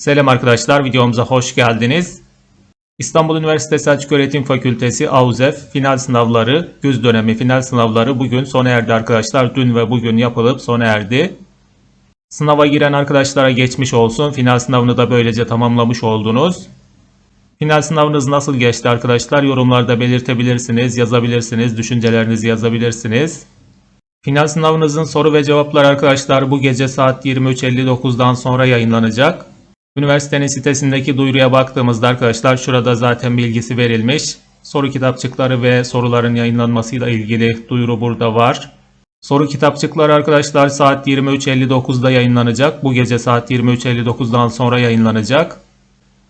Selam arkadaşlar, videomuza hoş geldiniz. İstanbul Üniversitesi Açık Öğretim Fakültesi AUZEF final sınavları, güz dönemi final sınavları bugün sona erdi arkadaşlar. Dün ve bugün yapılıp sona erdi. Sınava giren arkadaşlara geçmiş olsun. Final sınavını da böylece tamamlamış oldunuz. Final sınavınız nasıl geçti arkadaşlar? Yorumlarda belirtebilirsiniz, yazabilirsiniz, düşüncelerinizi yazabilirsiniz. Final sınavınızın soru ve cevapları arkadaşlar bu gece saat 23.59'dan sonra yayınlanacak. Üniversitenin sitesindeki duyuruya baktığımızda arkadaşlar şurada zaten bilgisi verilmiş. Soru kitapçıkları ve soruların yayınlanmasıyla ilgili duyuru burada var. Soru kitapçıkları arkadaşlar saat 23.59'da yayınlanacak. Bu gece saat 23.59'dan sonra yayınlanacak.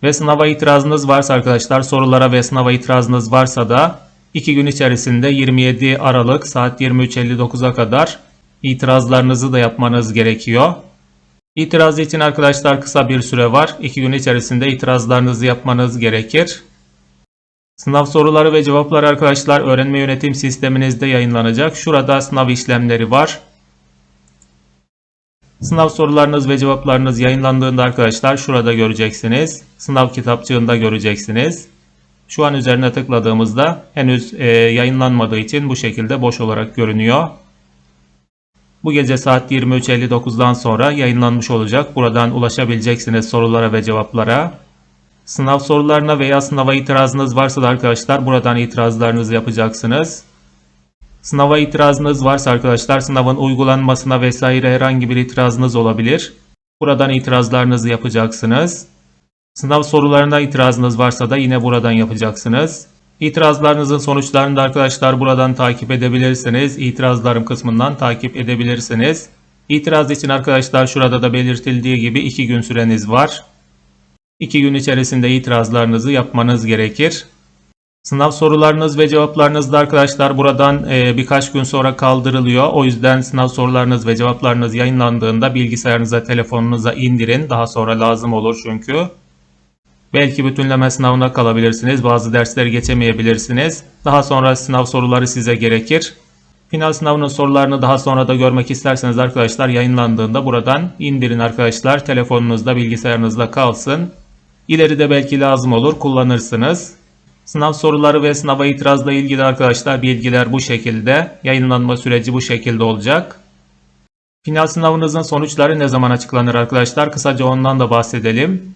Ve sınava itirazınız varsa arkadaşlar sorulara ve sınava itirazınız varsa da 2 gün içerisinde 27 Aralık saat 23.59'a kadar itirazlarınızı da yapmanız gerekiyor. İtiraz için arkadaşlar kısa bir süre var. 2 gün içerisinde itirazlarınızı yapmanız gerekir. Sınav soruları ve cevapları arkadaşlar öğrenme yönetim sisteminizde yayınlanacak. Şurada sınav işlemleri var. Sınav sorularınız ve cevaplarınız yayınlandığında arkadaşlar şurada göreceksiniz. Sınav kitapçığında göreceksiniz. Şu an üzerine tıkladığımızda henüz e, yayınlanmadığı için bu şekilde boş olarak görünüyor. Bu gece saat 23.59'dan sonra yayınlanmış olacak. Buradan ulaşabileceksiniz sorulara ve cevaplara. Sınav sorularına veya sınava itirazınız varsa da arkadaşlar buradan itirazlarınızı yapacaksınız. Sınava itirazınız varsa arkadaşlar sınavın uygulanmasına vesaire herhangi bir itirazınız olabilir. Buradan itirazlarınızı yapacaksınız. Sınav sorularına itirazınız varsa da yine buradan yapacaksınız. İtirazlarınızın sonuçlarını da arkadaşlar buradan takip edebilirsiniz. İtirazlarım kısmından takip edebilirsiniz. İtiraz için arkadaşlar şurada da belirtildiği gibi 2 gün süreniz var. 2 gün içerisinde itirazlarınızı yapmanız gerekir. Sınav sorularınız ve cevaplarınız da arkadaşlar buradan e, birkaç gün sonra kaldırılıyor. O yüzden sınav sorularınız ve cevaplarınız yayınlandığında bilgisayarınıza, telefonunuza indirin. Daha sonra lazım olur çünkü. Belki bütünleme sınavına kalabilirsiniz. Bazı dersleri geçemeyebilirsiniz. Daha sonra sınav soruları size gerekir. Final sınavının sorularını daha sonra da görmek isterseniz arkadaşlar yayınlandığında buradan indirin arkadaşlar. Telefonunuzda, bilgisayarınızda kalsın. İleride belki lazım olur, kullanırsınız. Sınav soruları ve sınava itirazla ilgili arkadaşlar bilgiler bu şekilde. Yayınlanma süreci bu şekilde olacak. Final sınavınızın sonuçları ne zaman açıklanır arkadaşlar? Kısaca ondan da bahsedelim.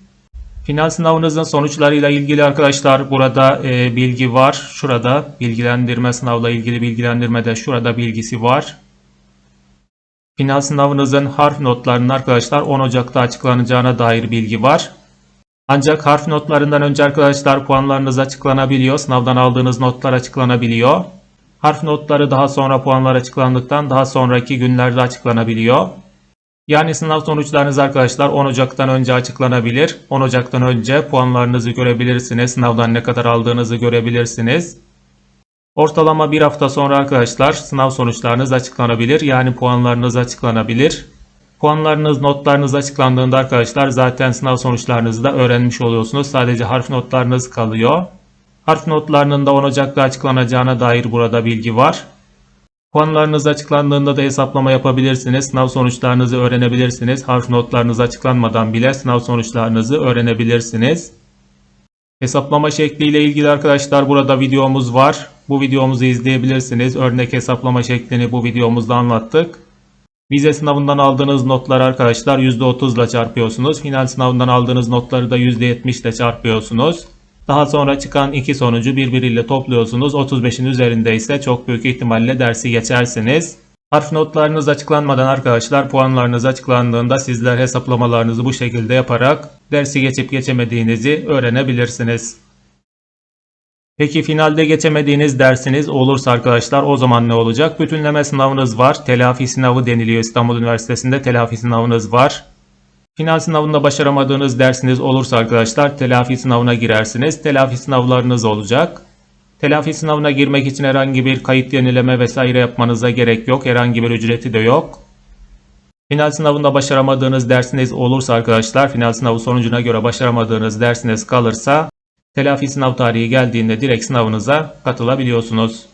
Final sınavınızın sonuçlarıyla ilgili arkadaşlar burada e, bilgi var. Şurada bilgilendirme sınavla ilgili bilgilendirme de şurada bilgisi var. Final sınavınızın harf notlarının arkadaşlar 10 Ocak'ta açıklanacağına dair bilgi var. Ancak harf notlarından önce arkadaşlar puanlarınız açıklanabiliyor. Sınavdan aldığınız notlar açıklanabiliyor. Harf notları daha sonra puanlar açıklandıktan daha sonraki günlerde açıklanabiliyor. Yani sınav sonuçlarınız arkadaşlar 10 Ocak'tan önce açıklanabilir. 10 Ocak'tan önce puanlarınızı görebilirsiniz. Sınavdan ne kadar aldığınızı görebilirsiniz. Ortalama bir hafta sonra arkadaşlar sınav sonuçlarınız açıklanabilir. Yani puanlarınız açıklanabilir. Puanlarınız, notlarınız açıklandığında arkadaşlar zaten sınav sonuçlarınızı da öğrenmiş oluyorsunuz. Sadece harf notlarınız kalıyor. Harf notlarının da 10 Ocak'ta açıklanacağına dair burada bilgi var. Puanlarınız açıklandığında da hesaplama yapabilirsiniz. Sınav sonuçlarınızı öğrenebilirsiniz. Harf notlarınız açıklanmadan bile sınav sonuçlarınızı öğrenebilirsiniz. Hesaplama şekliyle ilgili arkadaşlar burada videomuz var. Bu videomuzu izleyebilirsiniz. Örnek hesaplama şeklini bu videomuzda anlattık. Vize sınavından aldığınız notları arkadaşlar %30 ile çarpıyorsunuz. Final sınavından aldığınız notları da %70 ile çarpıyorsunuz. Daha sonra çıkan iki sonucu birbiriyle topluyorsunuz. 35'in üzerinde ise çok büyük ihtimalle dersi geçersiniz. Harf notlarınız açıklanmadan arkadaşlar puanlarınız açıklandığında sizler hesaplamalarınızı bu şekilde yaparak dersi geçip geçemediğinizi öğrenebilirsiniz. Peki finalde geçemediğiniz dersiniz olursa arkadaşlar o zaman ne olacak? Bütünleme sınavınız var. Telafi sınavı deniliyor İstanbul Üniversitesi'nde telafi sınavınız var. Final sınavında başaramadığınız dersiniz olursa arkadaşlar telafi sınavına girersiniz. Telafi sınavlarınız olacak. Telafi sınavına girmek için herhangi bir kayıt yenileme vesaire yapmanıza gerek yok. Herhangi bir ücreti de yok. Final sınavında başaramadığınız dersiniz olursa arkadaşlar final sınavı sonucuna göre başaramadığınız dersiniz kalırsa telafi sınav tarihi geldiğinde direkt sınavınıza katılabiliyorsunuz.